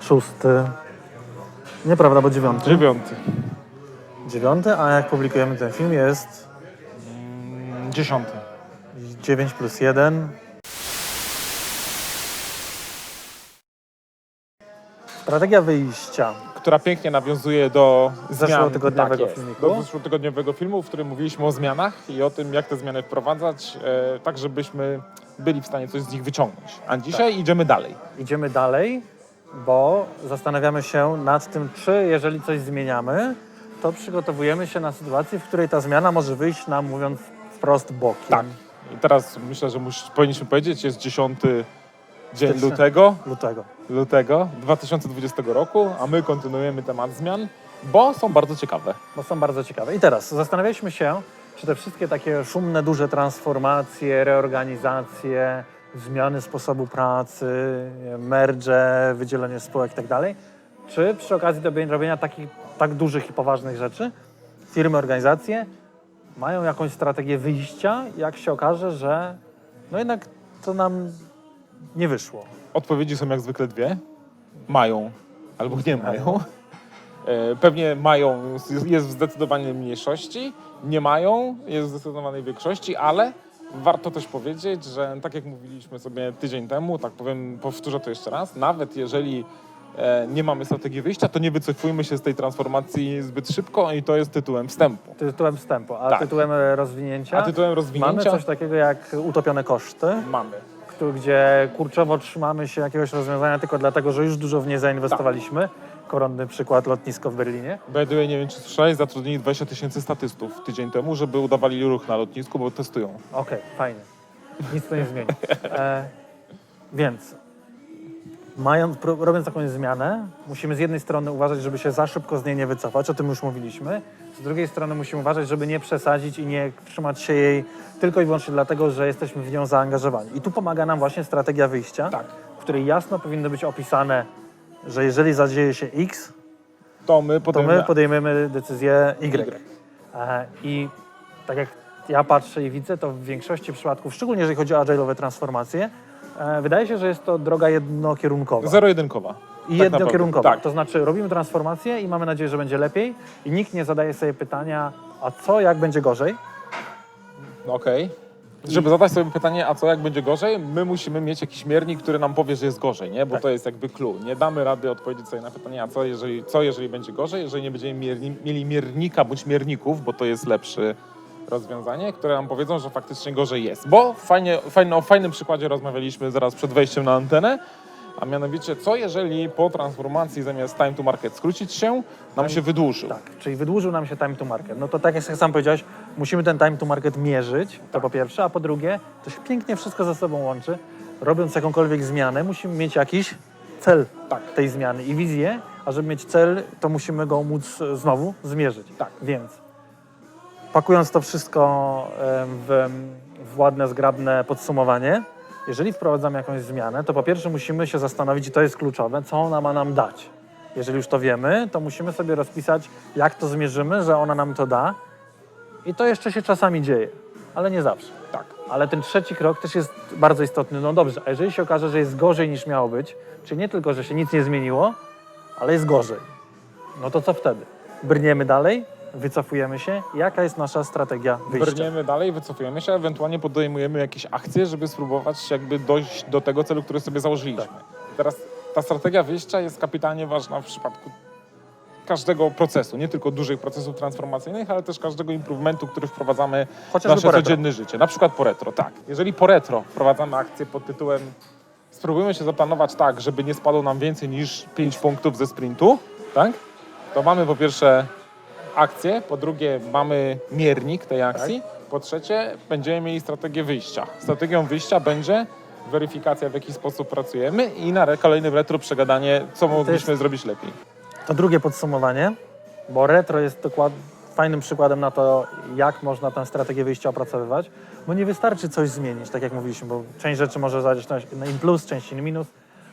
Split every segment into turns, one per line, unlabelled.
szósty. Nieprawda, bo dziewiąty.
Dziewiąty.
Dziewiąty, a jak publikujemy ten film jest
Mm, Dziesiąty.
9 plus 1. Strategia wyjścia.
Która pięknie nawiązuje do zmian.
Zeszłotygodniowego
tak jest,
filmiku.
Do zeszłotygodniowego filmu, w którym mówiliśmy o zmianach i o tym, jak te zmiany wprowadzać, e, tak żebyśmy byli w stanie coś z nich wyciągnąć. A dzisiaj
Tak.
idziemy dalej.
Idziemy dalej, bo zastanawiamy się nad tym, czy jeżeli coś zmieniamy, to przygotowujemy się na sytuację, w której ta zmiana może wyjść nam, mówiąc wprost, bokiem.
Tak. I teraz myślę, że mus, powinniśmy powiedzieć, jest 10 dzień lutego,
Lutego.
lutego 2020 roku, a my kontynuujemy temat zmian, bo są bardzo ciekawe.
bo są bardzo ciekawe. I teraz zastanawialiśmy się, czy te wszystkie takie szumne, duże transformacje, reorganizacje, zmiany sposobu pracy, merge, wydzielenie spółek i tak dalej, czy przy okazji robienia takich tak dużych i poważnych rzeczy firmy, organizacje mają jakąś strategię wyjścia, jak się okaże, że no jednak to nam nie wyszło.
Odpowiedzi są jak zwykle dwie. Mają albo nie mają. E, Pewnie mają, jest w zdecydowanej mniejszości, nie mają, jest w zdecydowanej większości, ale warto też powiedzieć, że tak jak mówiliśmy sobie tydzień temu, tak powiem, powtórzę to jeszcze raz, nawet jeżeli e, nie mamy strategii wyjścia, to nie wycofujmy się z tej transformacji zbyt szybko i to jest tytułem wstępu.
Tytułem wstępu, a
Tak.
tytułem e, rozwinięcia
A tytułem
mamy
rozwinięcia
coś takiego jak utopione koszty.
mamy.
gdzie kurczowo trzymamy się jakiegoś rozwiązania tylko dlatego, że już dużo w nie zainwestowaliśmy. Koronny przykład lotnisko w Berlinie.
By the way, nie wiem czy słyszałeś, zatrudnili 20 tysięcy statystów tydzień temu, żeby udawali ruch na lotnisku, bo testują.
Okej, fajnie. Nic to nie zmieni. E, więc mając, pro, robiąc jakąś zmianę, musimy z jednej strony uważać, żeby się za szybko z niej nie wycofać, o tym już mówiliśmy. Z drugiej strony musimy uważać, żeby nie przesadzić i nie trzymać się jej tylko i wyłącznie dlatego, że jesteśmy w nią zaangażowani. I tu pomaga nam właśnie strategia wyjścia,
Tak.
w której jasno powinno być opisane, że jeżeli zadzieje się X,
To my
to
podejmiemy...
my podejmiemy decyzję Y.
Y.
E, I tak jak ja patrzę i widzę, to w większości przypadków, szczególnie jeżeli chodzi o agile'owe transformacje, e, wydaje się, że jest to droga jednokierunkowa.
Zero-jedynkowa.
I
tak
jednokierunkowa.
Tak.
To znaczy robimy transformację i mamy nadzieję, że będzie lepiej i nikt nie zadaje sobie pytania, a co jak będzie gorzej?
Okej. Żeby zadać sobie pytanie, a co jak będzie gorzej, my musimy mieć jakiś miernik, który nam powie, że jest gorzej, nie? Bo
Tak.
to jest jakby clue. Nie damy rady odpowiedzieć sobie na pytanie, a co jeżeli, co jeżeli będzie gorzej, jeżeli nie będziemy mierni, mieli miernika bądź mierników, bo to jest lepsze rozwiązanie, które nam powiedzą, że faktycznie gorzej jest. Bo fajnie, fajnie, o fajnym przykładzie rozmawialiśmy zaraz przed wejściem na antenę, a mianowicie co jeżeli po transformacji zamiast time to market skrócić się, nam się wydłużył.
Tak, czyli wydłużył nam się time to market. No to tak jak sam powiedziałeś, musimy ten time to market mierzyć, to po pierwsze, a po drugie, to się pięknie wszystko ze sobą łączy. Robiąc jakąkolwiek zmianę, musimy mieć jakiś cel
Tak.
tej zmiany i wizję, a żeby mieć cel, to musimy go móc e, znowu zmierzyć.
Tak.
Więc pakując to wszystko em, w, w ładne, zgrabne podsumowanie, jeżeli wprowadzamy jakąś zmianę, to po pierwsze musimy się zastanowić, i to jest kluczowe, co ona ma nam dać. Jeżeli już to wiemy, to musimy sobie rozpisać, jak to zmierzymy, że ona nam to da. I to jeszcze się czasami dzieje, ale nie zawsze.
Tak.
Ale ten trzeci krok też jest bardzo istotny. No dobrze, a jeżeli się okaże, że jest gorzej niż miało być, czyli nie tylko, że się nic nie zmieniło, ale jest gorzej, no to co wtedy? Brniemy dalej, wycofujemy się. Jaka jest nasza strategia wyjścia?
Brniemy dalej, wycofujemy się, ewentualnie podejmujemy jakieś akcje, żeby spróbować jakby dojść do tego celu, który sobie założyliśmy.
Tak.
Teraz ta strategia wyjścia jest kapitalnie ważna w przypadku każdego procesu, nie tylko dużych procesów transformacyjnych, ale też każdego improvementu, który wprowadzamy w
Chociażby
nasze
po retro.
codzienne życie. Na przykład po retro, tak. Jeżeli po retro wprowadzamy akcję pod tytułem spróbujmy się zaplanować tak, żeby nie spadło nam więcej niż 5 punktów ze sprintu, tak? To mamy po pierwsze akcję, po drugie mamy miernik tej akcji, po trzecie będziemy mieli strategię wyjścia. Strategią wyjścia będzie weryfikacja, w jaki sposób pracujemy i na re- kolejnym retro przegadanie, co mogliśmy zrobić lepiej.
To drugie podsumowanie, bo retro jest dokład, fajnym przykładem na to, jak można tę strategię wyjścia opracowywać, bo nie wystarczy coś zmienić, tak jak mówiliśmy, bo część rzeczy może zajść na na in plus, część in minus.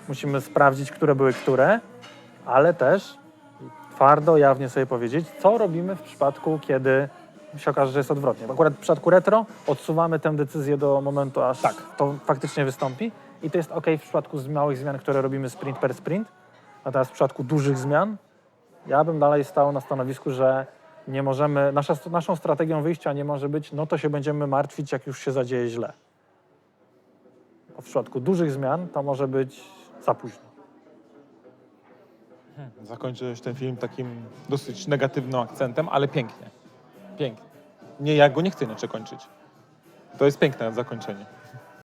Musimy sprawdzić, które były które, ale też twardo, jawnie sobie powiedzieć, co robimy w przypadku, kiedy się okaże, że jest odwrotnie. Bo akurat w przypadku retro odsuwamy tę decyzję do momentu, aż
Tak.
to faktycznie wystąpi i to jest ok w przypadku małych zmian, które robimy sprint per sprint, Natomiast w przypadku dużych zmian, ja bym dalej stał na stanowisku, że nie możemy, nasza, naszą strategią wyjścia nie może być, no to się będziemy martwić, jak już się zadzieje źle. Bo w przypadku dużych zmian to może być za późno.
Zakończyłeś ten film takim dosyć negatywnym akcentem, ale pięknie. Pięknie. Nie, ja go nie chcę inaczej kończyć. To jest piękne zakończenie.